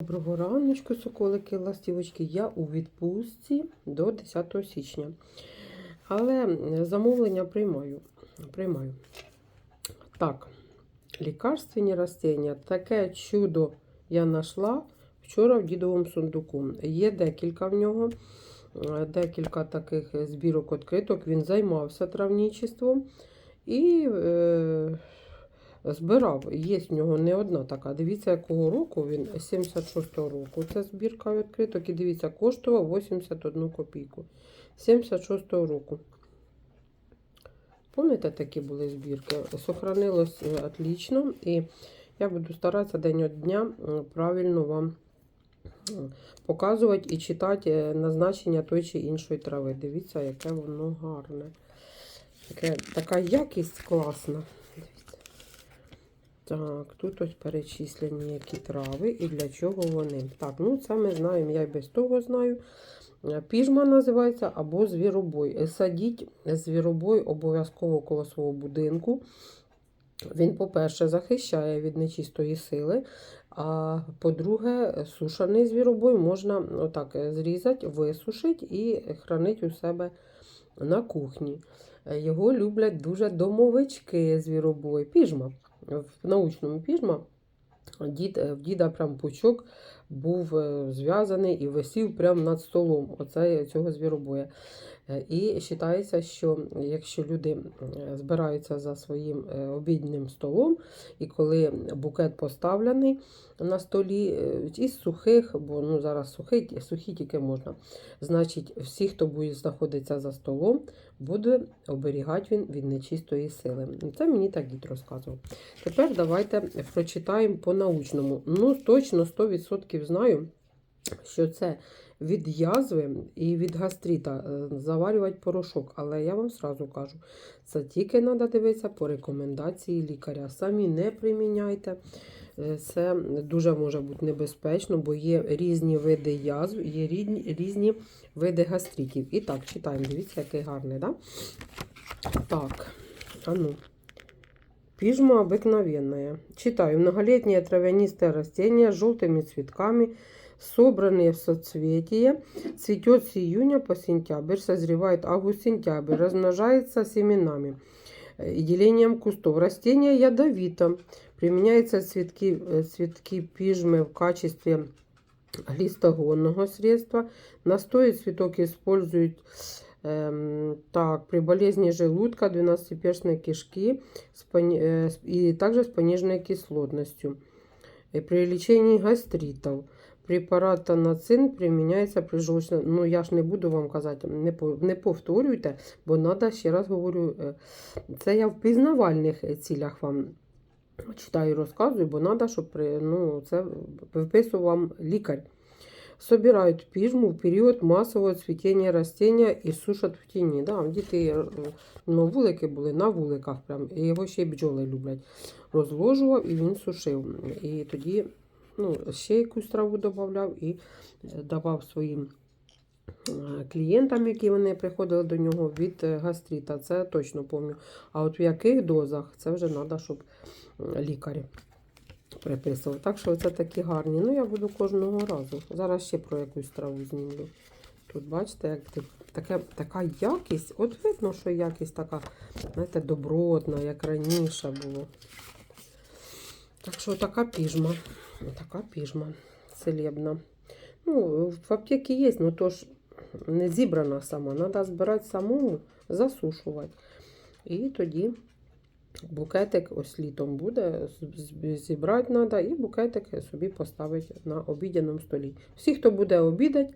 Доброго раночку, соколики, ластівочки. Я у відпустці до 10 січня. Але замовлення приймаю. приймаю. Так, лікарственні растення. Таке чудо я знайшла вчора в дідовому сундуку. Є декілька в нього, декілька таких збірок відкриток. Він займався травничеством і е, збирав. Є в нього не одна така. Дивіться, якого року він 76-го року. Це збірка відкриток. І дивіться, коштував 81 копійку. 76-го року. Пам'ятаєте, такі були збірки? Сохранилось е, отлично. І я буду старатися день від дня правильно вам показувати і читати е, назначення той чи іншої трави. Дивіться, яке воно гарне. Така якість класна. Так, тут ось перечислені які трави і для чого вони. Так, ну це ми знаємо, я й без того знаю. Піжма називається або звіробой. Е, Садіть звіробой обов'язково коло свого будинку. Він, по-перше, захищає від нечистої сили. А по-друге, сушений звіробой можна отак е, зрізати, висушити і хранити у себе на кухні. Е, Його люблять дуже домовички звіробой. Піжма. В научному піжма дід, е, в діда прям пучок був е, зв'язаний і висів прямо над столом оце, цього звіробоя. Е, І вважається, що якщо люди збираються за своїм е, обідним столом, і коли букет поставлений на столі е, із сухих, бо ну, зараз сухий, сухі тільки можна, значить, всі, хто буде знаходитися за столом, буде оберігати він від нечистої сили. Це мені так дід розказував. Тепер давайте прочитаємо по-научному. Ну, точно 100% знаю, що це від язви і від гастрита е, заварювати порошок. Але я вам сразу кажу, це тільки треба дивитися по рекомендації лікаря. Самі не приміняйте. Е, Це дуже може бути небезпечно, бо є різні види язв, є різні, різні види гастритів. І так, читаємо. Дивіться, який гарний, да? Так, а ну. Пижма обыкновенная. Читаю. Многолетнее травянистое растение с желтыми цветками, собранные в соцветие. Цветет с июня по сентябрь, созревает август-сентябрь, размножается семенами э, и делением кустов. Растение ядовито. Применяются цветки, э, цветки пижмы в качестве глистогонного средства. Настой цветок используют эм, так, при болезни желудка, 12-перстной кишки с пони- э, с- и также с пониженной кислотностью. И при лечении гастритов. Препарат анацин применяється при желчному. Ну, я ж не буду вам казати, не, повторюйте, бо треба, ще раз говорю, е, це я в пізнавальних е, цілях вам читаю розказую, бо треба, щоб при, ну, це виписував вам лікар. Собирают пижму в період масового цвітіння растения і сушать в тіні. Да, діти е, ну, вулики були на вуликах, прям, і його ще й бджоли люблять. Розложував і він сушив. І тоді ну, ще якусь траву додавав і е, давав своїм е, клієнтам, які вони приходили до нього від е, гастрита. Це точно пам'ятаю. А от в яких дозах це вже треба, щоб е, лікар приписував. Так що це такі гарні. Ну, я буду кожного разу. Зараз ще про якусь траву знімлю. Тут, бачите, як таке, така якість. От видно, що якість така, знаєте, добротна, як раніше було. Так що така піжма. Така піжма целебна. Ну, в аптеці є, ну то ж не зібрана сама. Треба збирати самому, засушувати. І тоді букетик ось літом буде, зібрати треба, і букетик собі поставити на обідяному столі. Всі, хто буде обідати,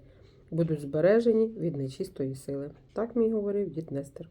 будуть збережені від нечистої сили. Так мій говорив дід Нестер.